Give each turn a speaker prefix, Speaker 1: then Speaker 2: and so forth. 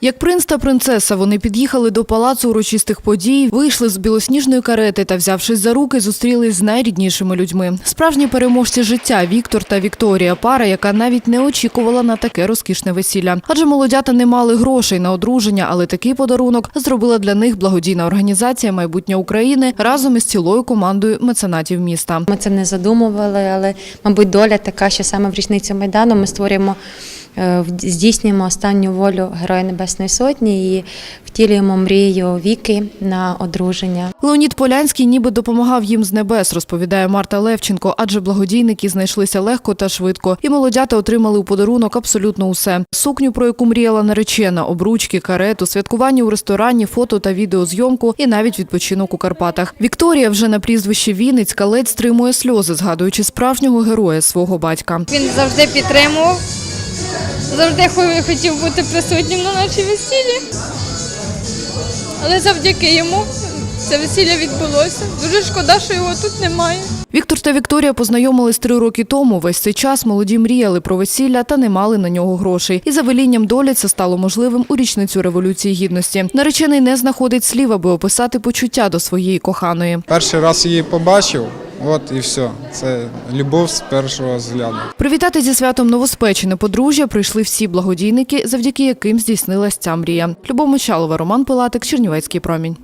Speaker 1: Як принц та принцеса, вони під'їхали до палацу урочистих подій, вийшли з білосніжної карети та, взявшись за руки, зустрілись з найріднішими людьми. Справжні переможці життя Віктор та Вікторія, пара, яка навіть не очікувала на таке розкішне весілля. Адже молодята не мали грошей на одруження, але такий подарунок зробила для них благодійна організація Майбутнє України разом із цілою командою меценатів міста.
Speaker 2: Ми це не задумували, але, мабуть, доля така, що саме в річницю Майдану ми створюємо, здійснюємо останню волю Героя Небесної Сотні і втілюємо мрію віки на одруження.
Speaker 1: Леонід Полянський ніби допомагав їм з небес, розповідає Марта Левченко, адже благодійники знайшлися легко та швидко, і молодята отримали у подарунок абсолютно усе: сукню, про яку мріяла наречена, обручки, карету, святкування у ресторані, фото та відеозйомку і навіть відпочинок у Карпатах. Вікторія вже на прізвище Вінницька ледь стримує сльози, згадуючи справжнього героя свого батька.
Speaker 3: Він завжди підтримував, завжди хо- хотів бути присутнім на нашій весіллі. Але завдяки йому це весілля відбулося. Дуже шкода, що його тут немає.
Speaker 1: Віктор та Вікторія познайомились три роки тому. Весь цей час молоді мріяли про весілля та не мали на нього грошей. І за велінням долі це стало можливим у річницю революції гідності. Наречений не знаходить слів, аби описати почуття до своєї коханої.
Speaker 4: Перший раз її побачив, от і все. Це любов з першого взгляду.
Speaker 1: Привітати зі святом новоспечене подружжя прийшли всі благодійники, завдяки яким здійснилась ця мрія. Любов Мочалова, Роман Пилатик, Чернівецький промінь.